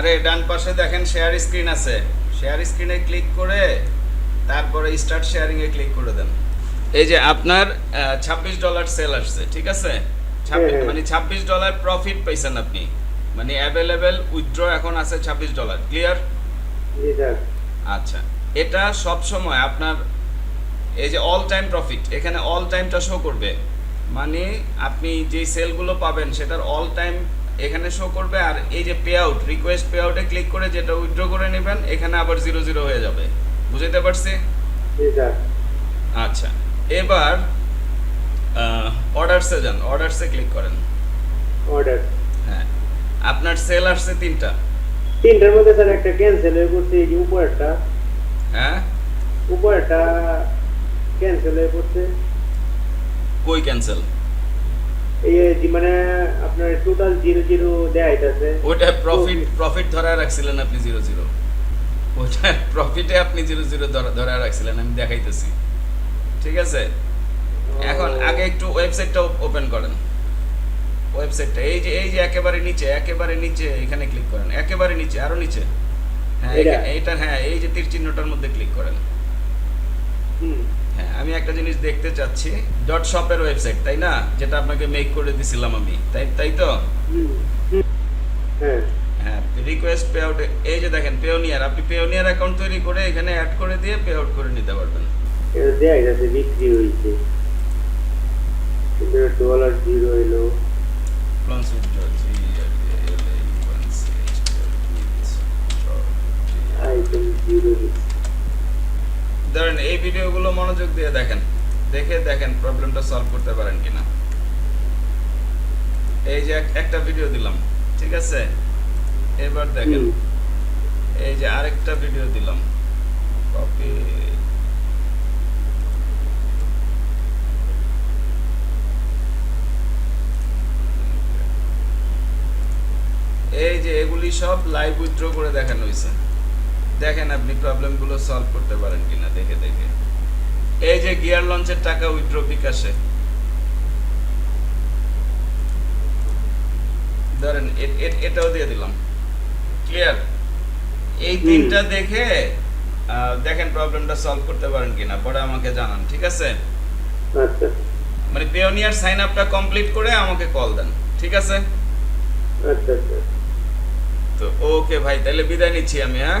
আরে ডান পাশে দেখেন শেয়ার স্ক্রিন আছে। শেয়ার স্ক্রিনে ক্লিক করে তারপরে স্টার্ট শেয়ারিং এ ক্লিক করে দেন। এই যে আপনার ছাব্বিশ ডলার সেল আসছে ঠিক আছে? হ্যাঁ, হ্যাঁ। মানে ছাব্বিশ ডলার প্রফিট পাইছেন আপনি। মানে অ্যাভেলেবেল উইথড্র এখন আছে ছাব্বিশ ডলার ক্লিয়ার জি স্যার আচ্ছা এটা সব সময় আপনার এই যে অল টাইম প্রফিট এখানে অল টাইমটা শো করবে। মানে আপনি যে সেলগুলো পাবেন সেটার অল টাইম এখানে শো করবে আর এই যে পে আউট রিকোয়েস্ট পে আউটে ক্লিক করে যেটা উইথড্র করে নেবেন এখানে আবার জিরো জিরো হয়ে যাবে। বুঝতে পারছি? আচ্ছা এবার অর্ডারসে যান অর্ডারসে ক্লিক করেন। অর্ডার হ্যাঁ আপনার সেল আসছে তিনটা। তিনটার মধ্যে স্যার একটা ক্যান্সেল হয়ে পড়ছে এই যে উপরেরটা। হ্যাঁ? উপরেরটা ক্যান্সেল হয়ে পড়ছে। কই ক্যান্সেল মানে আপনার টোটাল জিরো জিরো দেয়া হইতাছে ওটা প্রফিট প্রফিট ধরে রাখছিলেন আপনি জিরো জিরো ওটা প্রফিটে আপনি জিরো জিরো ধরে রাখছিলেন আমি দেখাইতেছি। ঠিক আছে? এখন আগে একটু ওয়েবসাইটটা ওপেন করেন। ওয়েবসাইটটা এই যে এই যে একেবারে নিচে একেবারে নিচে এখানে ক্লিক করেন। একেবারে নিচে আরও নিচে। হ্যাঁ এইটা হ্যাঁ এই যে তীর চিহ্নটার মধ্যে ক্লিক করেন। হুম। আমি একটা জিনিস দেখতে চাচ্ছি। ডট শপের ওয়েবসাইট তাই না? যেটা আপনাকে মেক করে দিছিলাম আমি। তাই তাই তো। হ্যাঁ। হ্যাঁ রিকোয়েস্ট পে আউট এই যে দেখেন পেওনিয়ার আপনি পেওনিয়ার অ্যাকাউন্ট তৈরি করে এখানে অ্যাড করে দিয়ে পে আউট করে নিতে পারবেন। এটা দেয়া হইতাছে বিক্রি হইছে ডলার জিরো এলো। এই ভিডিওগুলো মনোযোগ দিয়ে দেখেন। দেখে দেখেন প্রবলেমটা সলভ করতে পারেন কিনা। এই যে একটা ভিডিও দিলাম ঠিক আছে? এবার দেখেন। এই যে আরেকটা ভিডিও দিলাম। কপি। এই যে এগুলি সব লাইভ উইথড্র করে দেখানো হয়েছে দেখেন আপনি প্রবলেমগুলো সলভ করতে পারেন কিনা দেখে দেখে। এই যে গিয়ার লঞ্চের টাকা উইথড্র বিকাশে। ধরেন এটাও দিয়ে দিলাম। ক্লিয়ার এই তিনটা দেখে দেখেন প্রবলেমটা সলভ করতে পারেন কিনা পরে আমাকে জানান ঠিক আছে? আচ্ছা। মানে পেওনিয়ার সাইন আপটা কমপ্লিট করে আমাকে কল দেন ঠিক আছে? আচ্ছা আচ্ছা। তো ওকে ভাই তাহলে বিদায় নিচ্ছি আমি হ্যাঁ?